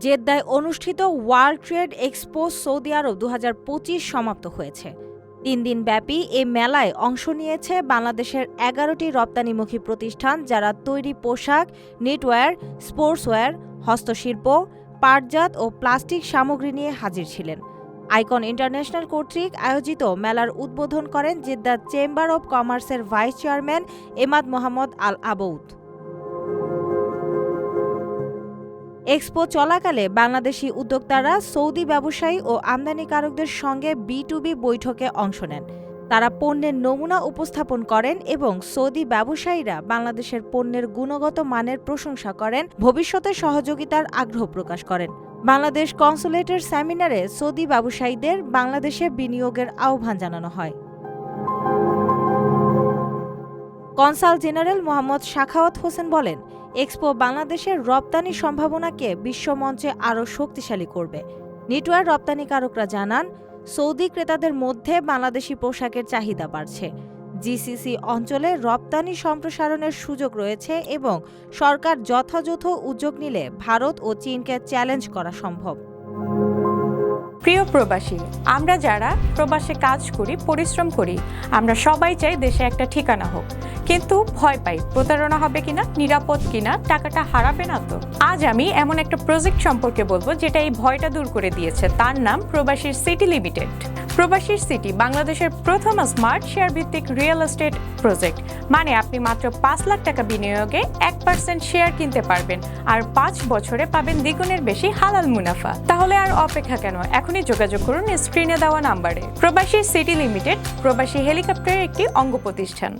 জেদ্দায় অনুষ্ঠিত world trade expo Saudi Arab দু হাজার পঁচিশ সমাপ্ত হয়েছে। তিন দিন ব্যাপী এ মেলায় অংশ নিয়েছে বাংলাদেশের এগারোটি রপ্তানিমুখী প্রতিষ্ঠান যারা তৈরি পোশাক নিটওয়্যার স্পোর্টসওয়্যার হস্তশিল্প, পাটজাত ও প্লাস্টিক সামগ্রী নিয়ে হাজির ছিলেন। আইকন ইন্টারন্যাশনাল কর্তৃক আয়োজিত মেলার উদ্বোধন করেন জেদ্দা চেম্বার অব কমার্সের vice chairman Emad Mohammad Al Aboud expo চলাকালে বাংলাদেশি উদ্যোক্তারা সৌদি ব্যবসায়ী ও আমদানিকারকদের সঙ্গে বি টু বি বৈঠকে অংশ নেন। তারা পণ্যের নমুনা উপস্থাপন করেন এবং সৌদি ব্যবসায়ীরা বাংলাদেশের পণ্যের গুণগত মানের প্রশংসা করেন, ভবিষ্যতে সহযোগিতার আগ্রহ প্রকাশ করেন। বাংলাদেশ কনসুলেটের সেমিনারে সৌদি ব্যবসায়ীদের বাংলাদেশে বিনিয়োগের আহ্বান জানানো হয়। কনসাল জেনারেল মোহাম্মদ শাখাওয়াত হোসেন বলেন এক্সপো বাংলাদেশের রপ্তানি সম্ভাবনাকে বিশ্বমঞ্চে আরও শক্তিশালী করবে। নেটওয়ার্ক রপ্তানিকারকরা জানান, সৌদি ক্রেতাদের মধ্যে বাংলাদেশি পোশাকের চাহিদা বাড়ছে। জিসিসি অঞ্চলে রপ্তানি সম্প্রসারণের সুযোগ রয়েছে এবং সরকার যথাযথ উদ্যোগ নিলে ভারত ও চীনকে চ্যালেঞ্জ করা সম্ভব। প্রিয় প্রবাসী, আমরা যারা প্রবাসে কাজ করি, পরিশ্রম করি, আমরা সবাই চাই দেশে একটা ঠিকানা হোক। কিন্তু ভয় পাই, প্রতারণা হবে কিনা, নিরাপদ কিনা, টাকাটা হারাবে না তো? আজ আমি এমন একটা প্রজেক্ট সম্পর্কে বলব, যেটা এই ভয়টা দূর করে দিয়েছে। তার নাম প্রবাসীর সিটি লিমিটেড। প্রবাসীর সিটি বাংলাদেশের প্রথম স্মার্ট শেয়ার ভিত্তিক রিয়েল এস্টেট প্রজেক্ট। মানে আপনি মাত্র পাঁচ লাখ টাকা বিনিয়োগে এক পার্সেন্ট শেয়ার কিনতে পারবেন, আর পাঁচ বছরে পাবেন দ্বিগুণের বেশি হালাল মুনাফা। তাহলে আর অপেক্ষা কেন? এখনই যোগাযোগ করুন স্ক্রিনে দেওয়া নাম্বারে। প্রবাসী সিটি লিমিটেড প্রবাসী হেলিকপ্টারের একটি অঙ্গ প্রতিষ্ঠান